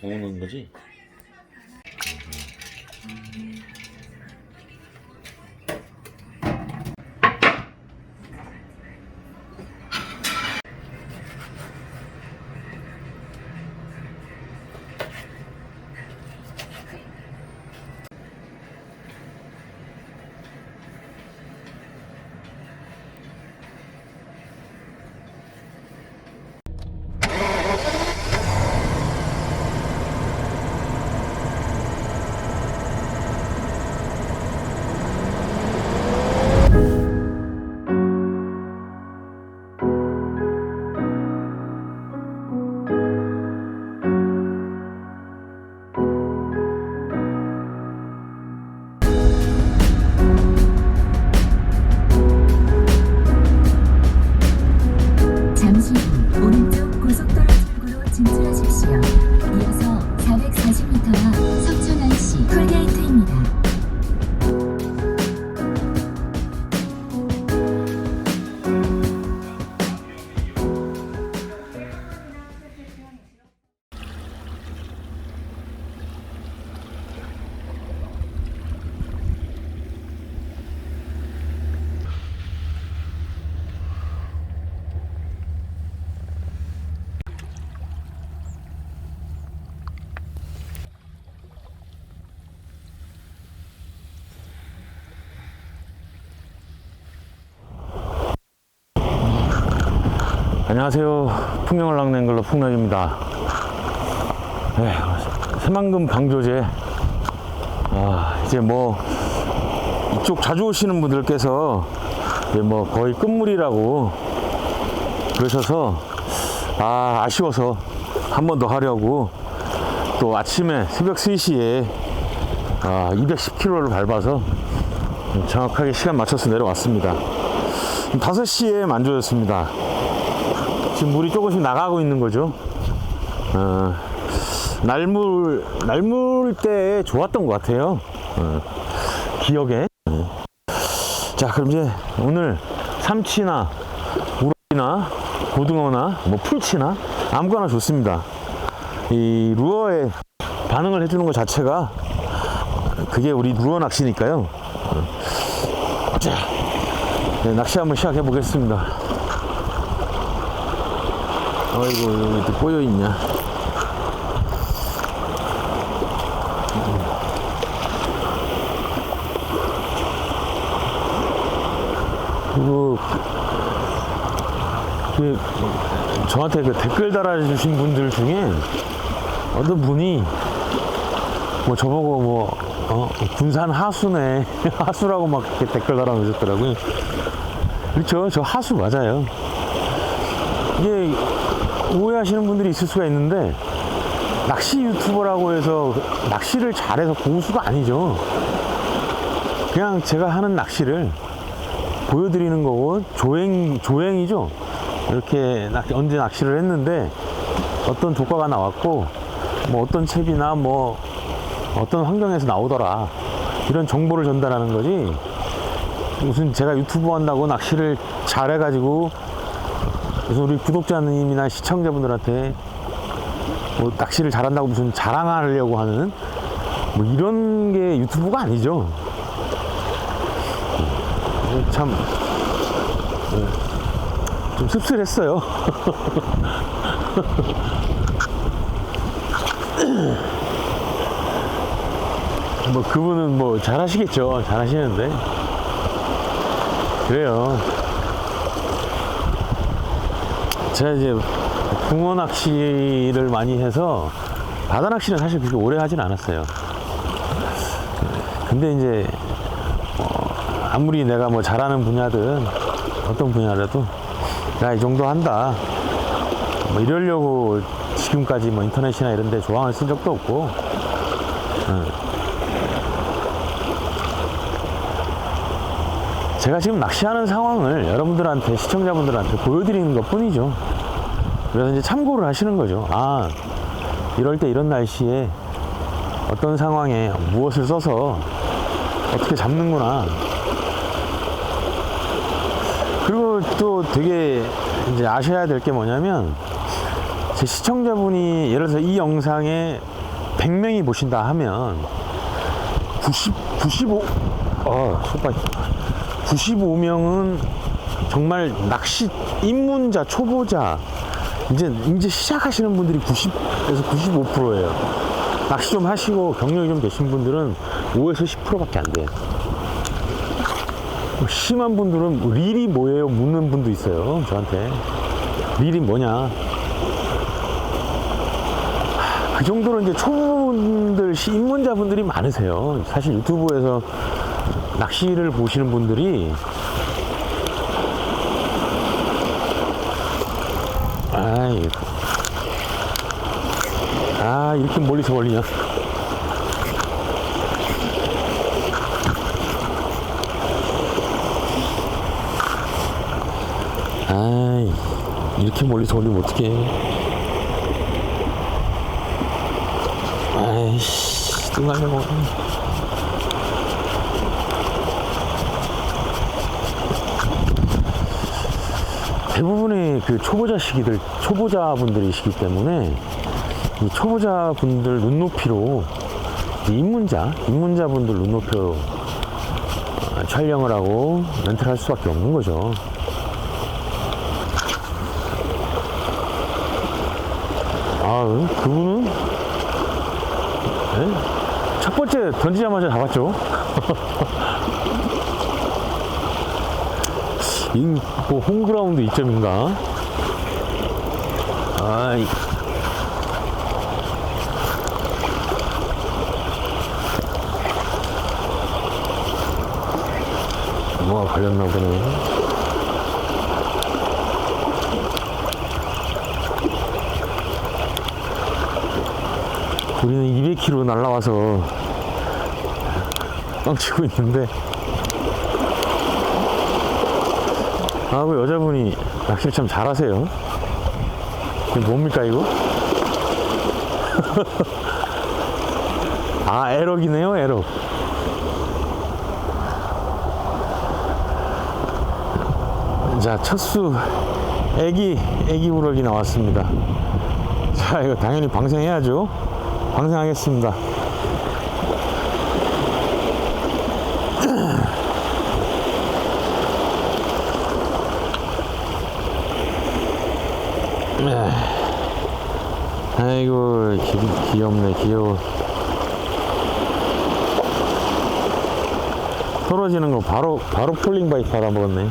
구우는 거지? 잠 안녕하세요. 풍경을 낚는 걸로 풍락입니다. 네, 새만금 방조제. 아, 이제 뭐, 이쪽 자주 오시는 분들께서 이제 뭐 거의 끝물이라고 그러셔서, 아, 아쉬워서 한 번 더 하려고 또 아침에 새벽 3시에 아, 210km를 밟아서 정확하게 시간 맞춰서 내려왔습니다. 5시에 만조였습니다. 지금 물이 조금씩 나가고 있는 거죠. 어, 날물, 날물 때 좋았던 것 같아요. 어, 기억에. 어. 자, 그럼 이제 오늘 삼치나 우럭이나 고등어나 뭐 풀치나 아무거나 좋습니다. 이 루어에 반응을 해주는 것 자체가 그게 우리 루어 낚시니까요. 어. 자, 네, 낚시 한번 시작해 보겠습니다. 아이고 여기 또 꼬여 있냐? 그리고 그 저한테 그 댓글 달아주신 분들 중에 어떤 분이 뭐 저보고 뭐 어, 군산 하수네 하수라고 막 이렇게 댓글 달아주셨더라고요. 그렇죠? 저 하수 맞아요. 이게 오해하시는 분들이 있을 수가 있는데 낚시 유튜버라고 해서 낚시를 잘해서 고수가 아니죠. 그냥 제가 하는 낚시를 보여드리는 거고 조행 조행이죠. 이렇게 낚- 언제 낚시를 했는데 어떤 조과가 나왔고 뭐 어떤 채비나 뭐 어떤 환경에서 나오더라 이런 정보를 전달하는 거지 무슨 제가 유튜브 한다고 낚시를 잘해가지고 그래서 우리 구독자님이나 시청자분들한테 뭐 낚시를 잘한다고 무슨 자랑하려고 하는 뭐 이런 게 유튜브가 아니죠. 음, 참, 네, 좀 씁쓸했어요. 뭐 그분은 뭐 잘하시겠죠. 잘하시는데. 그래요. 제가 이제 붕어 낚시를 많이 해서 바다 낚시는 사실 그렇게 오래 하진 않았어요. 근데 이제 어, 아무리 내가 뭐 잘하는 분야든 어떤 분야라도 나이 정도 한다. 뭐 이러려고 지금까지 뭐 인터넷이나 이런 데 조항을 쓴 적도 없고 어. 제가 지금 낚시하는 상황을 여러분들한테 시청자분들한테 보여드리는 것 뿐이죠. 그래서 이제 참고를 하시는 거죠. 아, 이럴 때 이런 날씨에 어떤 상황에 무엇을 써서 어떻게 잡는구나. 그리고 또 되게 이제 아셔야 될 게 뭐냐면 제 시청자분이 예를 들어서 이 영상에 100명이 보신다 하면 90, 95, 어, 소빨 95명은 정말 낚시 입문자, 초보자, 이제, 이제 시작하시는 분들이 90에서 95%예요. 낚시 좀 하시고 경력이 좀 되신 분들은 5에서 10%밖에 안 돼요. 심한 분들은 릴이 뭐예요? 묻는 분도 있어요. 저한테. 릴이 뭐냐? 그 정도로 이제 초보분들, 시- 입문자분들이 많으세요. 사실 유튜브에서 낚시를 보시는 분들이 아이, 아, 이렇게 멀리서 걸리냐? 아이, 이렇게 멀리서 걸리면 어떡해. 아이씨, 또 날려먹 대부분의 그 초보자 시기들, 초보자분들이시기 때문에 이 초보자분들 눈높이로 이 입문자, 입문자분들 눈높이로 어, 촬영을 하고 렌트를 할 수밖에 없는 거죠. 아, 그분은 네? 첫 번째 던지자마자 잡았죠. 이, 뭐, 홈그라운드 이점인가? 아이. 뭐가 걸렸나 보네. 우리는 200km 날라와서 뻥치고 있는데 아, 그 여자분이 낚시를 참 잘하세요. 이게 뭡니까, 이거? 아, 에럭이네요, 에럭. 자, 첫수, 애기, 애기 우럭이 나왔습니다. 자, 이거 당연히 방생해야죠. 방생하겠습니다. 아이고 기, 귀엽네 귀여워. 떨어지는 거 바로 바로 폴링 바이트 받아먹었네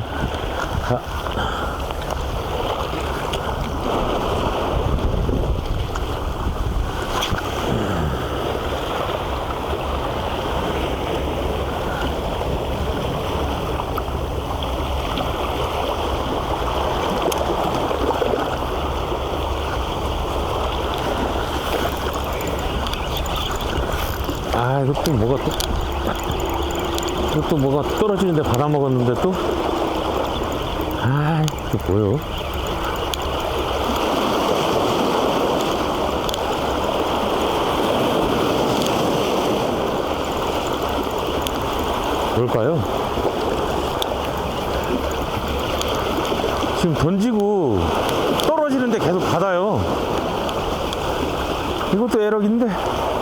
이것도 뭐가 또 이것도 뭐가 떨어지는데 받아먹었는데 또 아, 이게 뭐요? 뭘까요? 지금 던지고 떨어지는데 계속 받아요. 이것도 에럭인데.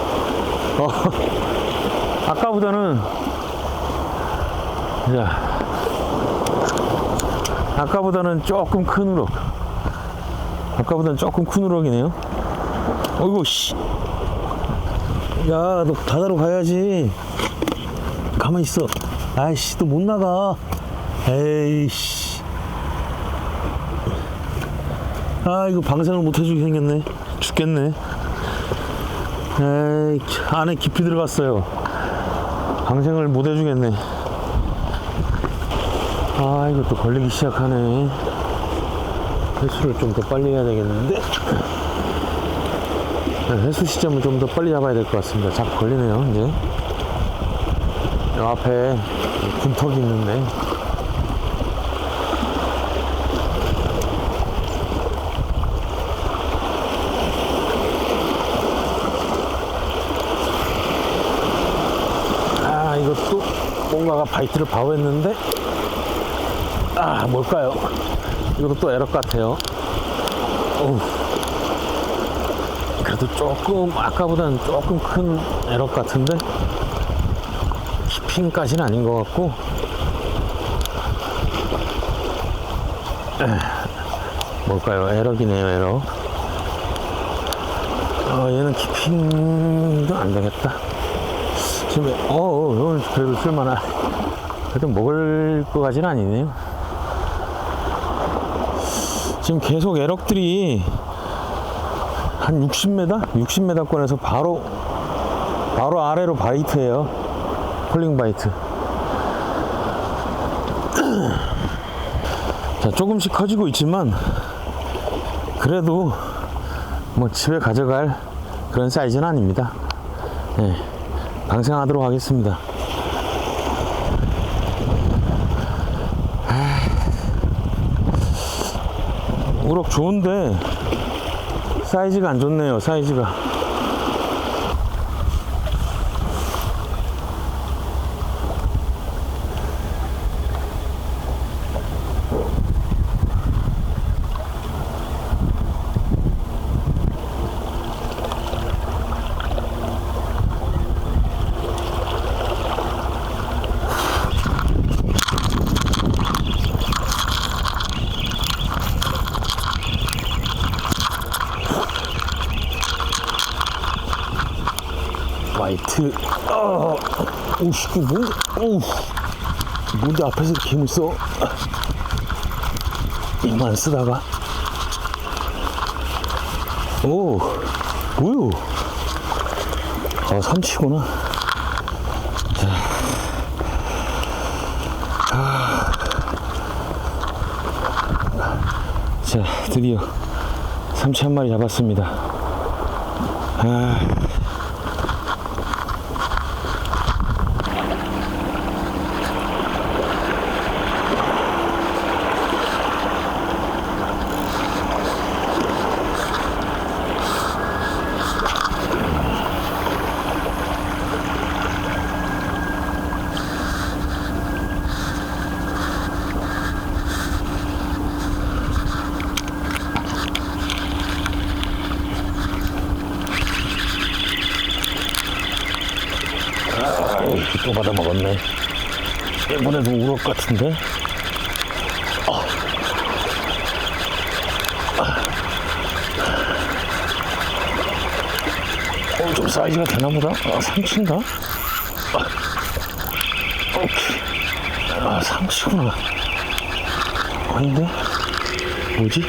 어, 아까보다는 자 아까보다는 조금 큰 우럭. 아까보다는 조금 큰 우럭이네요. 어이구 씨 야 너 바다로 가야지. 가만히 있어. 아이씨 또 못 나가. 에이씨. 아 이거 방생을 못 해주게 생겼네. 죽겠네 에이 안에 깊이 들어갔어요. 방생을 못 해주겠네. 아 이것도 걸리기 시작하네. 회수를 좀 더 빨리 해야 되겠는데? 네, 회수 시점을 좀 더 빨리 잡아야 될 것 같습니다. 자꾸 걸리네요 이제. 요 앞에 군턱이 있는데 아 이것도 뭔가가 바이트를 방어했는데 아 뭘까요 이것도 또 에럭 같아요. 어우. 그래도 조금, 아까보다는 조금 큰 에럭 같은데, 키핑까지는 아닌 것 같고, 에, 뭘까요? 에럭이네요, 에럭. 어, 얘는 키핑도 안 되겠다. 지금, 어, 어, 이건 그래도 쓸만한. 그래도 먹을 것 까지는 아니네요. 지금 계속 에럭들이 한 60m? 60m권에서 바로, 바로 아래로 바이트예요 폴링 바이트. 자, 조금씩 커지고 있지만, 그래도 뭐 집에 가져갈 그런 사이즈는 아닙니다. 예, 방생하도록 하겠습니다. 우럭 좋은데 사이즈가 안 좋네요 사이즈가 화이트. 어, 오씨 그 뭔데 어우. 뭔데 앞에서 이렇게 힘을 써? 이만 쓰다가? 오 뭐요? 아 삼치구나. 자, 자 드디어 삼치 한 마리 잡았습니다. 아 또 받아 먹었네. 이번에도 우럭 같은데? 어, 좀 사이즈가 되나 보다? 아, 삼치인가? 아, 오케이. 아, 삼치구나. 아닌데? 뭐지?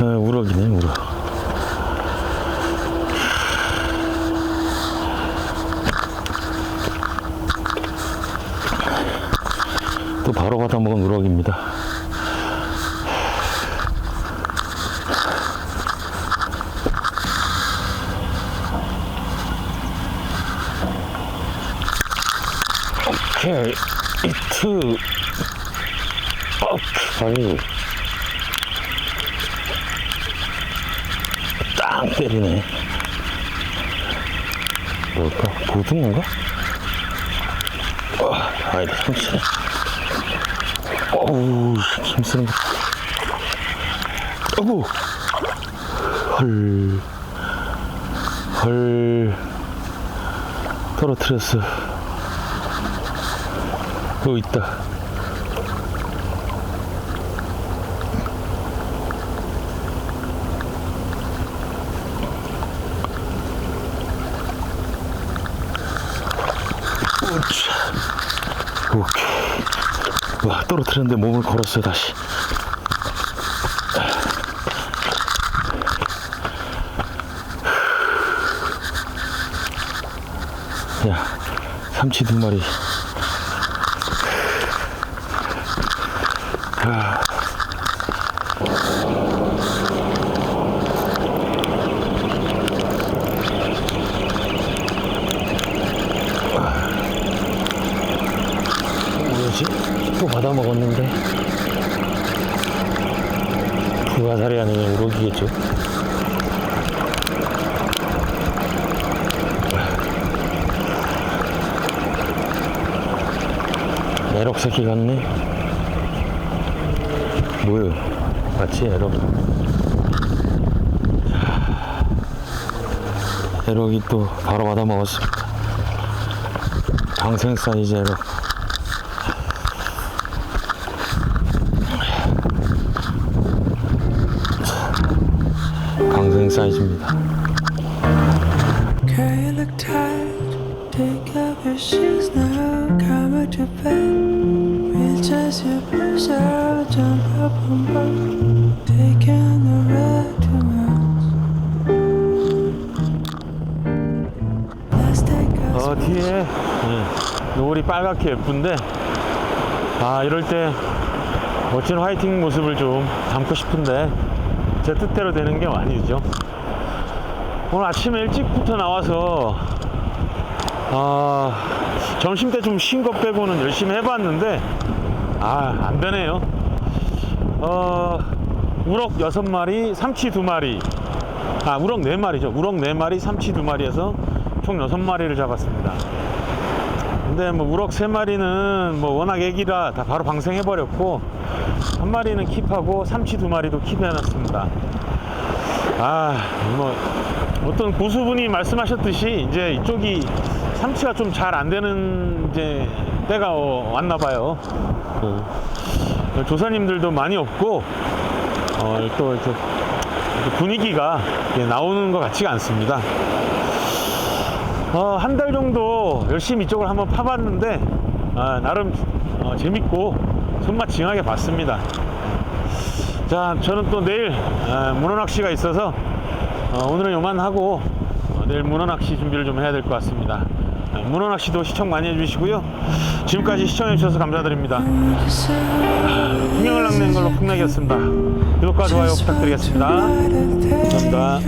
아, 우럭이네, 우럭. 또 바로 받아 먹은 우럭입니다. 오케이, 이트, 오케이. 땅 때리네. 뭘까? 고등어인가? 어, 아니다, 삼치네. 어우, 힘쓰는 거. 어구! 헐. 헐. 떨어뜨렸어. 여기 있다. 우차. 오케이. 와 떨어뜨렸는데 몸을 걸었어요 다시 야 삼치 두 마리 아. 뭐지? 또 받아 먹었는데 부가사리 아니면 우럭이겠죠? 내록 새끼 같네 뭐예요? 마치 에럭. 에럭이 또 바로 받아 먹었습니다. 방생 사이즈 에럭. A 어 뒤에. 예, 노을이 빨갛게 예쁜데 아 이럴 때 멋진 화이팅 모습을 좀 담고 싶은데 제 뜻대로 되는 게 아니죠. 오늘 아침에 일찍부터 나와서 아 점심 때 좀쉰거 빼고는 열심히 해봤는데 아 안 되네요. 어 우럭 여섯 마리 삼치 두 마리. 아 우럭 네 마리죠. 우럭 네 마리 삼치 두 마리에서 총 여섯 마리를 잡았습니다. 근데 뭐 우럭 세 마리는 뭐 워낙 애기라 다 바로 방생해 버렸고 한 마리는 킵하고 삼치 두 마리도 킵해놨습니다. 아 뭐 어떤 고수분이 말씀하셨듯이 이제 이쪽이 삼치가 좀 잘 안 되는 이제 때가 어, 왔나 봐요. 어, 조사님들도 많이 없고 어, 또 이렇게 분위기가 나오는 것 같지가 않습니다. 어, 한 달 정도 열심히 이쪽을 한번 파봤는데 아, 나름 어, 재밌고 손맛 징하게 봤습니다. 자, 저는 또 내일 아, 문어 낚시가 있어서 어, 오늘은 요만 하고 어, 내일 문어 낚시 준비를 좀 해야 될 것 같습니다. 아, 문어 낚시도 시청 많이 해주시고요. 지금까지 시청해 주셔서 감사드립니다. 풍경을 낚는 걸로 풍락이었습니다. 구독과 좋아요 부탁드리겠습니다. 감사합니다.